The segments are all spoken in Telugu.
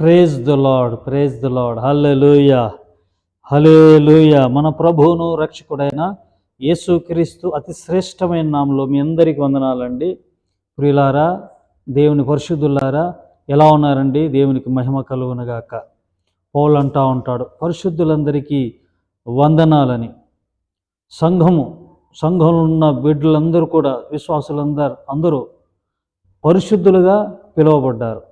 Praise the lord praise the lord hallelujah లూయ మన ప్రభువును రక్షకుడైన యేసుక్రీస్తు అతి శ్రేష్టమైన నామంలో మీ అందరికీ వందనాలండి. ప్రియులారా దేవుని పరిశుద్ధులారా ఎలా ఉన్నారండి? దేవునికి మహిమ కలుగునగాక పౌలు అంటా ఉంటాడు పరిశుద్ధులందరికీ వందనాలని. సంఘము సంఘంలో ఉన్న బిడ్డలందరూ కూడా విశ్వాసులందరూ అందరూ పరిశుద్ధులుగా పిలువబడ్డారు.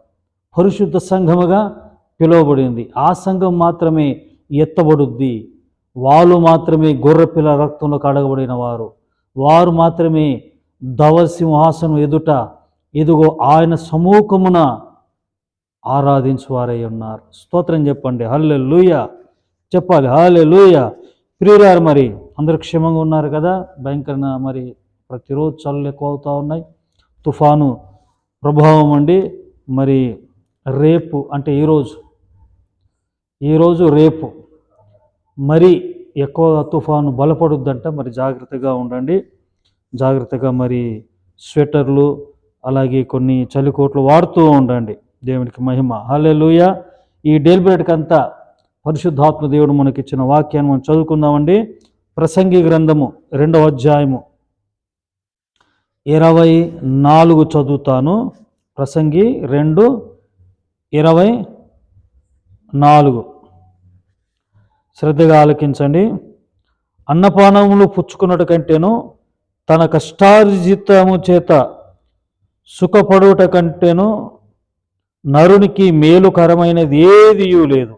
పరిశుద్ధ సంఘముగా పిలువబడింది. ఆ సంఘం మాత్రమే ఎత్తబడుద్ది. వాళ్ళు మాత్రమే గొర్రెపిల్ల రక్తంలో కడగబడిన వారు. వారు మాత్రమే ధవ సింహాసనం ఎదుట ఇదిగో ఆయన సమూహమున ఆరాధించువారై ఉన్నారు. స్తోత్రం చెప్పండి. హల్లె లూయ చెప్పాలి. హల్లె లూయ ప్రియురారు మరి అందరు క్షేమంగా ఉన్నారు కదా? భయంకరమైన మరి ప్రతిరోజు చల్లు ఎక్కువ అవుతూ ఉన్నాయి. తుఫాను ప్రభావం అండి. మరి రేపు అంటే ఈరోజు ఈరోజు రేపు. మరి ఎక్కువ తుఫాను బలపడుద్దంట మరి జాగ్రత్తగా ఉండండి. జాగ్రత్తగా మరి స్వెటర్లు అలాగే కొన్ని చలికోట్లు వాడుతూ ఉండండి. దేవునికి మహిమ. హలెలుయ ఈ డేల్బరేట్కి అంతా పరిశుద్ధాత్మ దేవుడు మనకి ఇచ్చిన వాక్యాన్ని మనం చదువుకుందామండి. ప్రసంగి గ్రంథము రెండవ అధ్యాయము. ఇరవై నాలుగు చదువుతాను. ప్రసంగి రెండు ఇరవై నాలుగు. శ్రద్ధగా ఆలకించండి. అన్నపానములు పుచ్చుకున్నట కంటేను తన కష్టార్జితము చేత సుఖపడుట కంటేను నరునికి మేలుకరమైనది ఏదియూ లేదు.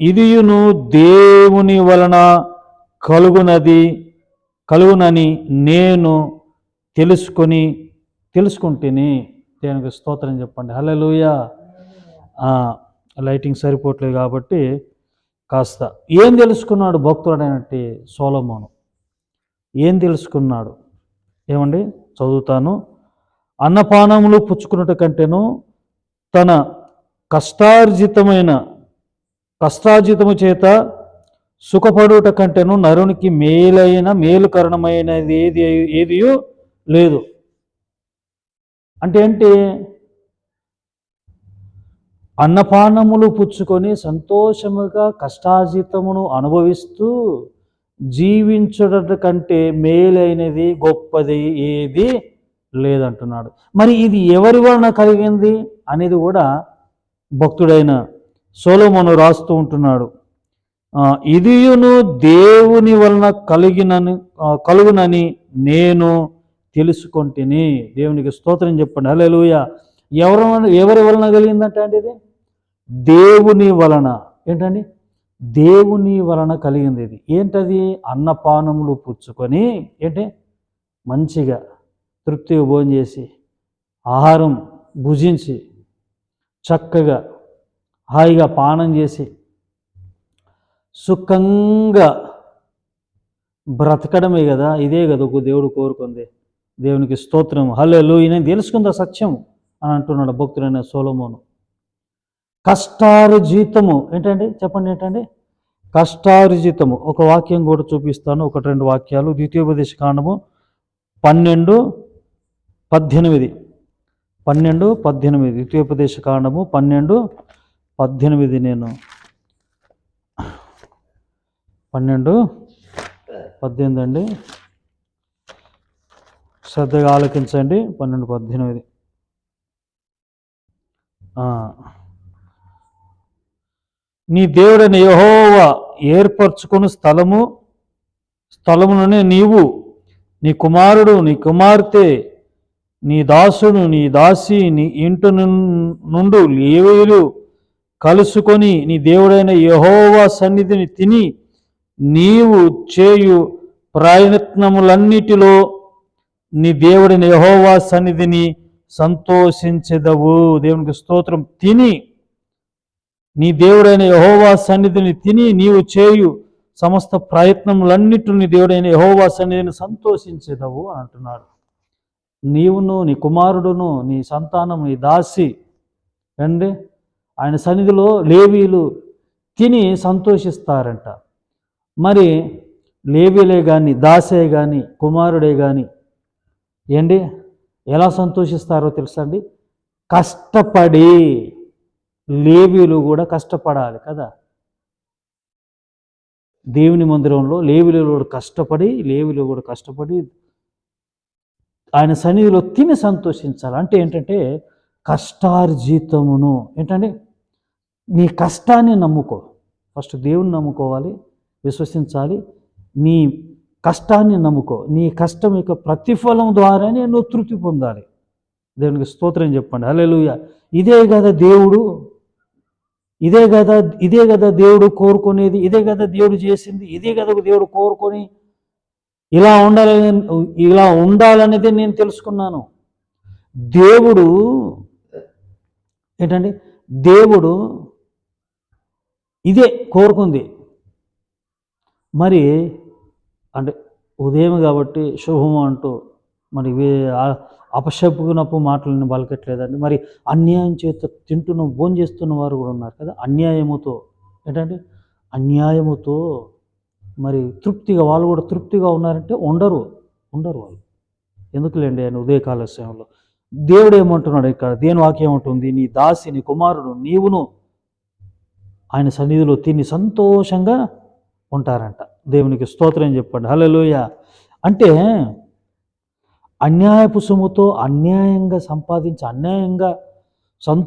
ఇదియును దేవుని వలన కలుగునది కలుగునని నేను తెలుసుకొని తెలుసుకుంటేనే దేవునికి స్తోత్రం చెప్పండి? హలో ఆ, లైటింగ్ సరిపోవట్లేదు కాబట్టి కాస్త. ఏం తెలుసుకున్నాడు భక్తుడైనట్టి సోలమోను? ఏం తెలుసుకున్నాడు? ఏమండి? చదువుతాను. అన్నపానములు పుచ్చుకున్నట కంటేను తన కష్టార్జితమైన కష్టార్జితము చేత సుఖపడుట కంటేను నరునికి మేలైన మేలుకరణమైనది ఏది ఏదియో లేదు. అంటే ఏంటి? అన్నపానములు పుచ్చుకొని సంతోషముగా కష్టాజీతమును అనుభవిస్తూ జీవించడం కంటే మేలైనది గొప్పది ఏది లేదంటున్నాడు. మరి ఇది ఎవరి వలన కలిగింది అనేది కూడా భక్తుడైన సోలోమోను రాస్తూ ఉంటున్నాడు. ఇదియును దేవుని వలన కలిగినని కలుగునని నేను తెలుసుకొంటిని దేవునికి స్తోత్రం చెప్పండి. హల్లెలూయ. ఎవరి ఎవరి వలన కలిగిందంటే అండి ఇది? దేవుని వలన. ఏంటండి? దేవుని వలన కలిగింది ఇది. ఏంటది? అన్నపానములు పుచ్చుకొని ఏంటి? మంచిగా తృప్తిగా భోజనం చేసి ఆహారం భుజించి చక్కగా హాయిగా పానం చేసి సుఖంగా బ్రతకడమే కదా? ఇదే కదా ఒక దేవుడు కోరుకుంది. దేవునికి స్తోత్రం హల్లెలు ఈయన తెలుసుకుందా సత్యం అని అంటున్నాడు భక్తుడైన సోలమోను. కష్టార్జితము ఏంటండి? చెప్పండి ఏంటండి? కష్టార్జితము ఒక వాక్యం కూడా చూపిస్తాను. ఒకటి రెండు వాక్యాలు. ద్వితీయోపదేశ కాండము పన్నెండు పద్దెనిమిది. పన్నెండు పద్దెనిమిది. ద్వితీయోపదేశ కాండము పన్నెండు పద్దెనిమిది నేను. పన్నెండు పద్దెనిమిది అండి. శ్రద్ధగా ఆలోకించండి. పన్నెండు పద్దెనిమిది. నీ దేవుడని యెహోవా ఏర్పరచుకుని స్థలము స్థలముననే నీవు. నీ కుమారుడు నీ కుమార్తె నీ దాసుడు నీ దాసి నీ ఇంటి నుండు లేవేలు కలుసుకొని నీ దేవుడైన యహోవా సన్నిధిని తిని నీవు చేయు ప్రయత్నములన్నిటిలో నీ దేవుడిని యహోవా సన్నిధిని సంతోషించెదవు. దేవునికి స్తోత్రం. తిని. నీ దేవుడైన యహోవా సన్నిధిని తిని నీవు చేయు సమస్త ప్రయత్నములన్నిటిని నీ దేవుడైన యహోవా సన్నిధిని సంతోషించేదవు అని అంటున్నాడు నీవును నీ కుమారుడును నీ సంతానం నీ దాసి అండి ఆయన సన్నిధిలో లేవీలు తిని సంతోషిస్తారంట. మరి లేవీలే కానీ దాసే కానీ కుమారుడే కానీ ఏంటి? ఎలా సంతోషిస్తారో తెలుసండి కష్టపడి లేవీలు కూడా కష్టపడాలి కదా. దేవుని మందిరంలో లేవిలు కూడా కష్టపడి లేవిలు కూడా కష్టపడి ఆయన సన్నిధిలో తిని సంతోషించాలి. అంటే ఏంటంటే కష్టార్జితమును. ఏంటంటే నీ కష్టాన్ని నమ్ముకో. ఫస్ట్ దేవుని నమ్ముకోవాలి విశ్వసించాలి. నీ కష్టాన్ని నమ్ముకో. నీ కష్టం యొక్క ప్రతిఫలం ద్వారానే నువ్వు తృప్తి పొందాలి. దేవునికి స్తోత్రం చెప్పండి. అలెలుయ ఇదే కదా దేవుడు. ఇదే కదా ఇదే కదా దేవుడు కోరుకునేది. ఇదే కదా దేవుడు చేసింది. ఇదే కదా దేవుడు కోరుకొని ఇలా ఉండాలని ఇలా ఉండాలనేది నేను తెలుసుకున్నాను. దేవుడు ఏంటండి దేవుడు ఇదే కోరుకుంది. మరి అంటే ఉదయం కాబట్టి శుభము అంటూ మరి వే- అపశపునప్పు మాటలను పలకట్లేదండి. మరి అన్యాయం చేత తింటున్న భోజనం చేస్తున్న వారు కూడా ఉన్నారు కదా. అన్యాయముతో ఏంటంటే అన్యాయముతో మరి తృప్తిగా వాళ్ళు కూడా తృప్తిగా ఉన్నారంటే ఉండరు ఉండరు వాళ్ళు. ఎందుకులేండి ఆయన ఉదయకాల సమయంలో దేవుడు ఏమంటున్నాడు ఇక్కడ? దేని వాక్యం ఉంటుంది? నీ దాసి నీ కుమారుడు నీవును ఆయన సన్నిధిలో తిని సంతోషంగా ఉంటారంట. దేవునికి స్తోత్రం చెప్పండి. హలోయ అంటే అన్యాయపు సొమ్ముతో అన్యాయంగా సంపాదించి అన్యాయంగా సం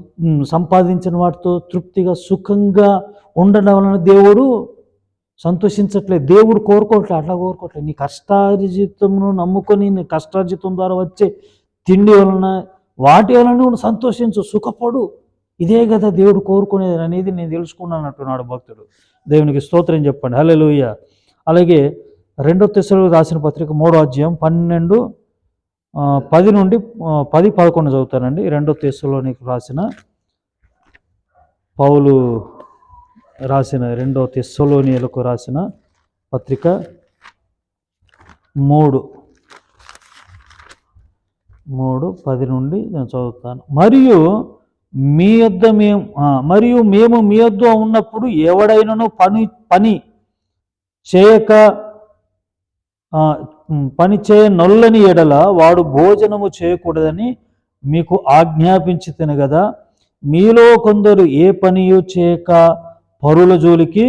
సంపాదించిన వాటితో తృప్తిగా సుఖంగా ఉండడం వలన దేవుడు సంతోషించట్లేదు. దేవుడు కోరుకోవట్లేదు అట్లా కోరుకోవట్లేదు నీ కష్టార్జితమును నమ్ముకొని నీ కష్టార్జితం ద్వారా వచ్చే తిండి వలన వాటి వలన నువ్వు సంతోషించు సుఖపడు. ఇదే కదా దేవుడు కోరుకునేది అనేది నేను తెలుసుకున్నాను అంటున్నాడు భక్తుడు. దేవునికి స్తోత్రం చెప్పండి. హల్లెలూయ. అలాగే రెండో తెసలు రాసిన పత్రిక మూడో అధ్యాయం పన్నెండు పది నుండి పది పదకొండు చదువుతానండి. రెండో తెశలోనికి రాసిన పౌలు రాసిన రెండో తెస్సలోనియలకు రాసిన పత్రిక మూడు. మూడు పది నుండి నేను చదువుతాను. మరియు మీ యొద్ద మేము మరియు మేము మీ యొద్ద ఉన్నప్పుడు ఎవడైనను పని పని చేయక పని చేయ నొల్లని ఎడల వాడు భోజనము చేయకూడదని మీకు ఆజ్ఞాపించి కదా మీలో కొందరు ఏ పనియు చేయక పరుల జోలికి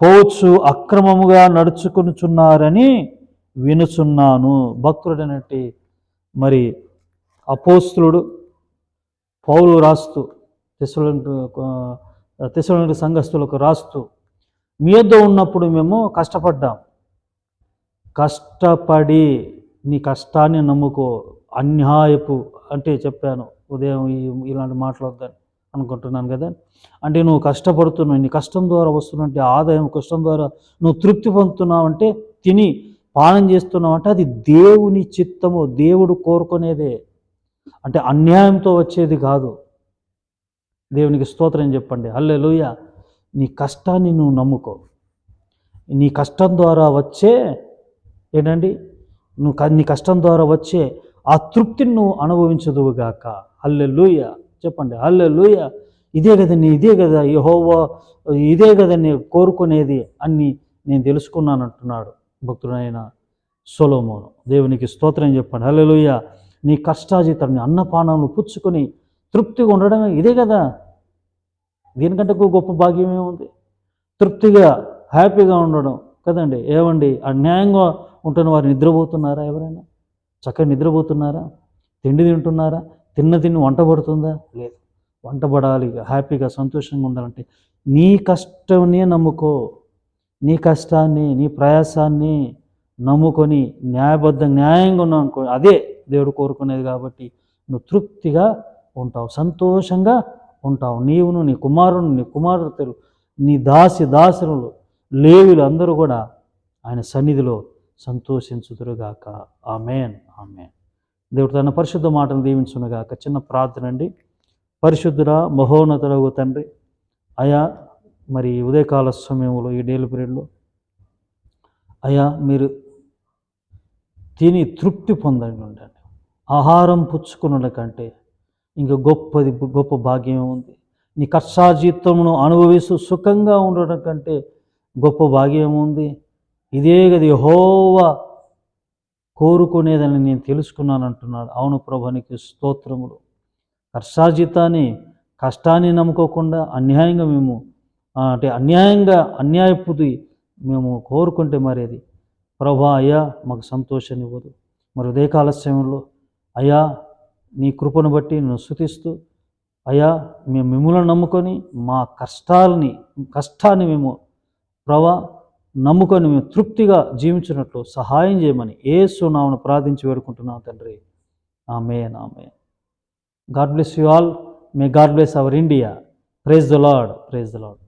పోవచ్చు అక్రమముగా నడుచుకునుచున్నారని వినుచున్నాను. భక్తుడనటి మరి అపోస్తుడు పౌలు రాస్తూ తెసలోని సంఘస్థులకు రాస్తూ మీ యొద్ద ఉన్నప్పుడు మేము కష్టపడ్డాం. కష్టపడి నీ కష్టాన్ని నమ్ముకో అన్యాయపు అంటే చెప్పాను ఉదయం ఇలాంటి మాట్లాడద్దని అనుకుంటున్నాను కదా. అంటే నువ్వు కష్టపడుతున్నావు నీ కష్టం ద్వారా వస్తున్నట్టు ఆదాయం కష్టం ద్వారా నువ్వు తృప్తి పొందుతున్నావు అంటే తిని పానం చేస్తున్నావు అంటే అది దేవుని చిత్తము దేవుడు కోరుకునేదే. అంటే అన్యాయంతో వచ్చేది కాదు. దేవునికి స్తోత్రం చెప్పండి. హల్లెలూయ. నీ కష్టాన్ని నువ్వు నమ్ముకో. నీ కష్టం ద్వారా వచ్చే ఏంటండి? నువ్వు నీ కష్టం ద్వారా వచ్చే ఆ తృప్తిని నువ్వు అనుభవించదువుగాక. హల్లెలూయ. చెప్పండి. హల్లెలూయ. ఇదే కదా నీ ఇదే కదా యహోవా ఇదే కదా నీ కోరుకునేది అని నేను తెలుసుకున్నాను అంటున్నాడు భక్తుడైన సొలోమోను. దేవునికి స్తోత్రం చెప్పండి. హల్లెలూయ. నీ కష్టాజీతాన్ని అన్నపానాలు పుచ్చుకొని తృప్తిగా ఉండడం ఇదే కదా. దీనికంటే ఒక గొప్ప భాగ్యం ఏముంది? తృప్తిగా హ్యాపీగా ఉండడం కదండి. ఏమండి? అన్యాయంగా ఉంటున్న వారు నిద్రపోతున్నారా ఎవరైనా? చక్కగా నిద్రపోతున్నారా? తిండి తింటున్నారా? తిన్న తిని వంట పడుతుందా? లేదు. వంట పడాలి హ్యాపీగా సంతోషంగా ఉండాలంటే. నీ కష్టమే నమ్ముకో. నీ కష్టాన్ని నీ ప్రయాసాన్ని నమ్ముకొని న్యాయబద్ధ న్యాయంగా ఉన్నావు అనుకో అదే దేవుడు కోరుకునేది కాబట్టి నువ్వు తృప్తిగా ఉంటావు సంతోషంగా ఉంటావు నీవును నీ కుమారుడు నీ కుమారుతెలు నీ దాసి దాసులు లేవులు అందరూ కూడా ఆయన సన్నిధిలో సంతోషించుదురుగాక. Amen amen. దేవుడు తన పరిశుద్ధ మాటను దీవించునుగాక. చిన్న ప్రార్థన అండి. పరిశుద్ధుర మహోన్నతుడగు తండ్రి అయా మరి ఉదయకాల సమయంలో ఈ డేలు పీరియడ్లో అయా మీరు తిని తృప్తి పొందండి. ఉండండి ఆహారం పుచ్చుకున్న కంటే ఇంకా గొప్పది గొప్ప భాగ్యం ఉంది. నీ కష్టాజీతమును అనుభవిస్తూ సుఖంగా ఉండడం కంటే గొప్ప భాగ్యం ఉంది. ఇదే గది హోవ కోరుకునేదని నేను తెలుసుకున్నాను అంటున్నాడు అవును ప్రభానికి స్తోత్రములు. కష్టాజితాన్ని కష్టాన్ని నమ్ముకోకుండా అన్యాయంగా మేము అంటే అన్యాయంగా అన్యాయపుది మేము కోరుకుంటే మరి అది ప్రభా అయ్యా మాకు సంతోషాన్ని ఇవ్వదు. మరి ఉదయకాల సమయంలో అయ్యా నీ కృపను బట్టి నేను శుతిస్తూ అయ్యా మేము మిమ్మల్ని నమ్ముకొని మా కష్టాలని కష్టాన్ని మేము ప్రవా నమ్ముకొని మేము తృప్తిగా జీవించినట్లు సహాయం చేయమని ఏ సునామను ప్రార్థించి వేడుకుంటున్నాం తండ్రి. ఆమె ఆమె God bless you all. May God bless our India. Praise the lord praise the lord